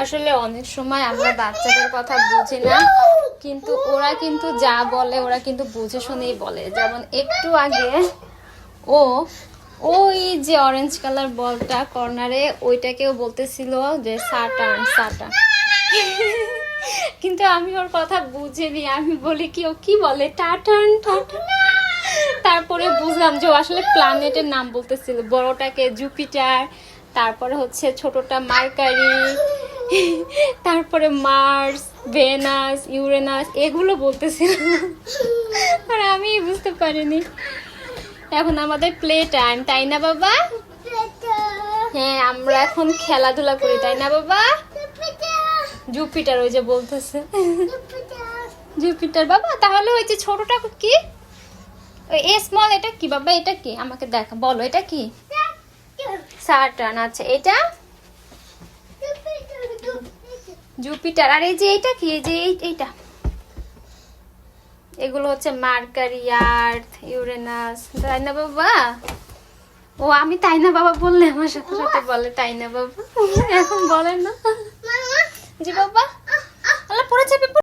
আসলে অনেক সময় আমরা বাচ্চাদের কথা বুঝি না, কিন্তু ওরা কিন্তু যা বলে, ওরা কিন্তু বুঝে শুনেই বলে। যেমন একটু আগে ও, ওই যে অরেঞ্জ কালার বলটা কর্নারে, ওইটাকেও বলতেছিল যে সাটান সাটান কিন্তু আমি ওর কথা বুঝিনি, আমি বলি কি, ও কি বলে? টাটান টাটান তারপরে বুঝলাম যে ও আসলে প্ল্যানেটের নাম বলতেছিল, বড়টাকে জুপিটার তারপরে হচ্ছে ছোটটা মার্কারি তারপরে মার্স ভেনাস ইউরেনাস এগুলো বলতেছিল আর আমি বুঝতে পারিনি। এখন আমাদের প্লে টাইম তাই না বাবা? হ্যাঁ আমরা এখন খেলাধুলা করি, তাই না বাবা? জুপিটার ওই যে বলতেছে। জুপিটার বাবা, তাহলে ওই যে ছোটটা কি? এ স্মল এটা কি বাবা? এটা কি? আমাকে দেখা, বলো, এটা কি? সাটার্ন আচ্ছা এটা? জুপিটার। আর এই যে এইটা কি? এই যে এইটা। এগুলো হচ্ছে মার্কারি আর্থ ইউরেনাস তাই না বাবা? ও আমি তাই না বাবা বললে আমার সাথে সাথে বলে তাই না বাবা। এখন বলেন না। জি বাবা।